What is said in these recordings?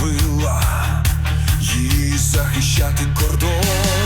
вила її захищати кордон.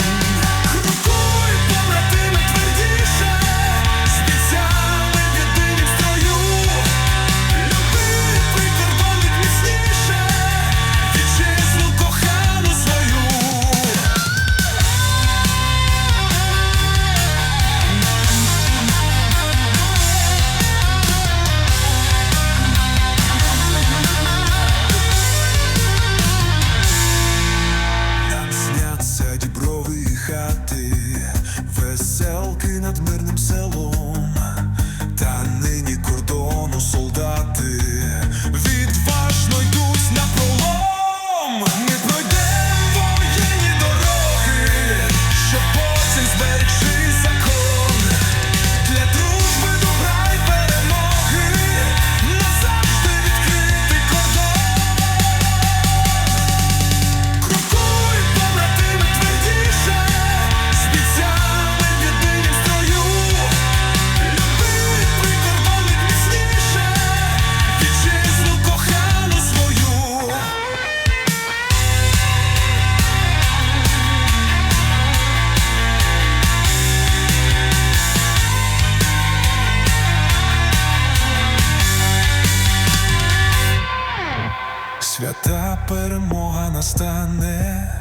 свята перемога настане,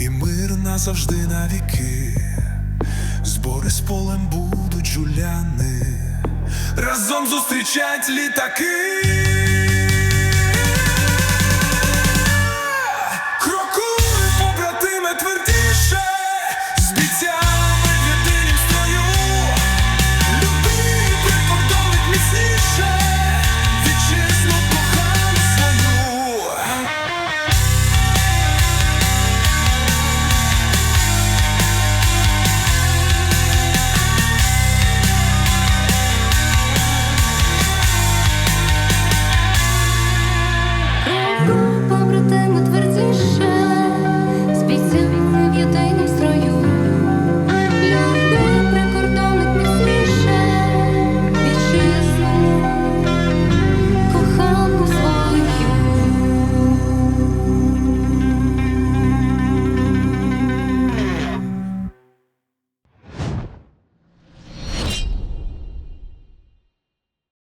і мир назавжди на віки. збори з полем будуть жуляни, разом зустрічать літаки.